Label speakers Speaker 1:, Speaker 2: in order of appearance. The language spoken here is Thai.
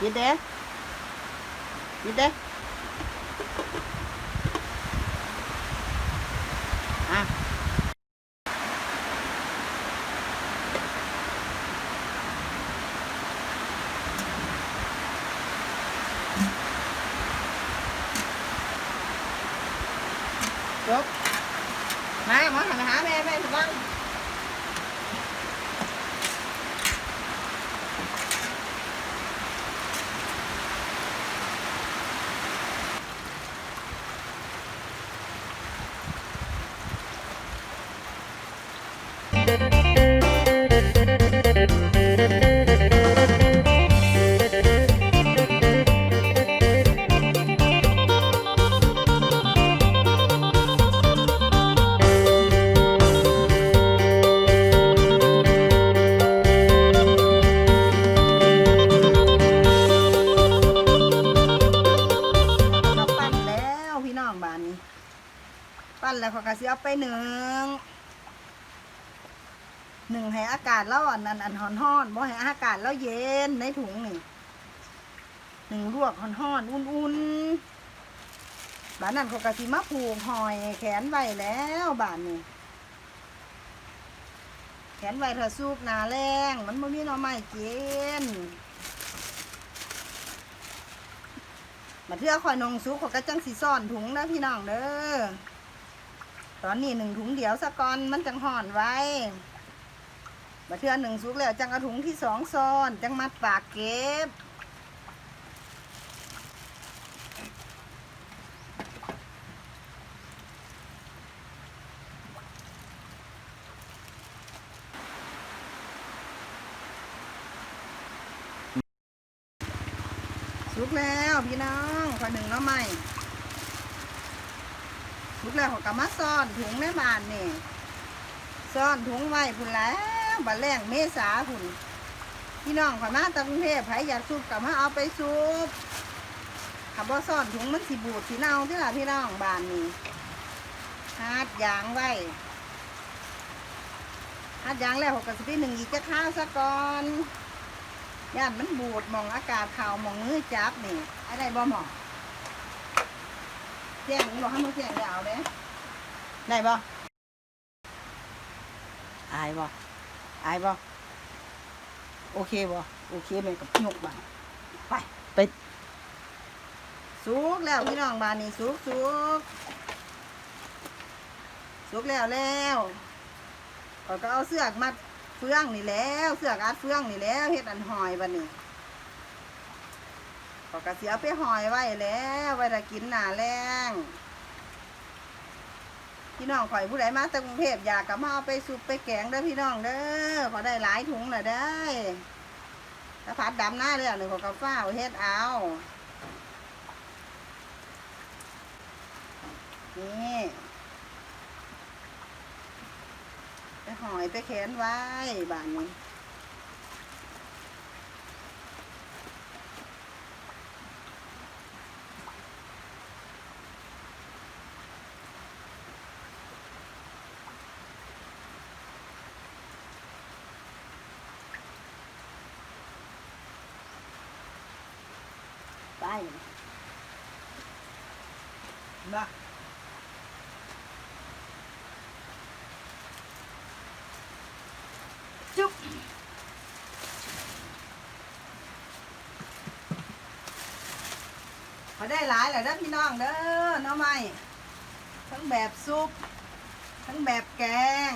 Speaker 1: ปิดเด้ปิดเด้อะจบมา พี่น้องบานนี้ ปั้นแล้วเขาก็สิเอาไปหนึ่งหนึ่งให้อากาศแล้วอันนั้นอันห่อนห่อนบ่ให้อากาศแล้วเย็นในถุงนี่หนึ่งลวกห่อนห่อนอุ่นๆบานนั้นเขาก็สิมาผูกหอยแขนไว้แล้วบานนี้แขนไว้เธอซุกหนาแรงมันบ่มีหน่อไม้กิน มาเทื่อคอยนงซุกเขาก็จังสีซ่อนถุงนะพี่น้องเด้อ ตอนนี้หนึ่งถุงเดียวสะก่อนมันจังห่อนไว้มาเทื่อหนึ่งซุกแล้วจังเอาถุงที่สองซ่อน จังมัดปากเก็บ สุกแล้วพี่น้องขอหนึ่งน้อใหม่สุกแล้วเขาก็มาซ่อนถุงในบ้านนี่ซ่อนถุงไว้พุ่นแล้วบัดแรงเมษาพุ่นพี่น้องขอมาตากรุงเทพไผอยากซุปกับมาเอาไปซุปขับว่าซ่อนถุงมันสิบูดสีเน่าที่ละพี่น้องบ้านนี่ฮาดยางไว้ฮาดยางแล้วเขาก็สิไปหนึ่งอีกจะข้าวซะก่อน ย่านมันบูดหมองอากาศข่าวหมองมือจับนี่อะไรบ่หมองแจ้งนี่บอกให้มึงแจ้งยาวเด้ได้บ่อายบ่อายบ่โอเคบ่โอเคแมันกับยกบ่าไปไปสุกแล้วพี่น้องบานนี่สุกสุกสุกแล้วแล้วข้อยก็เอาเสือกมัดเฟืองนี่แล้วเสือกอัดเฟืองนี่แล้วเฮ็ดอันหอยบัดนี้ก็กระเสียไปหอยไว้แล้วไว้ถ้ากินหนาแรงพี่น้องข่อยผู้ใดมาจากกรุงเทพอยากก็มาเอาไปซุปไปแกงเด้อพี่น้องเด้อขอได้หลายถุงน่ะได้ถ้าผัดดำหน้าเรื่องหนึ่งของกาฟ้าวเฮ็ดเอานี่ ไปหอยไปแขนไว้บ้านนี้ไปบ้า จุ๊บเขาได้หลายแหละเด้อพี่น้องเด้อน้องใหม่ทั้งแบบซุป ทั้งแบบแกง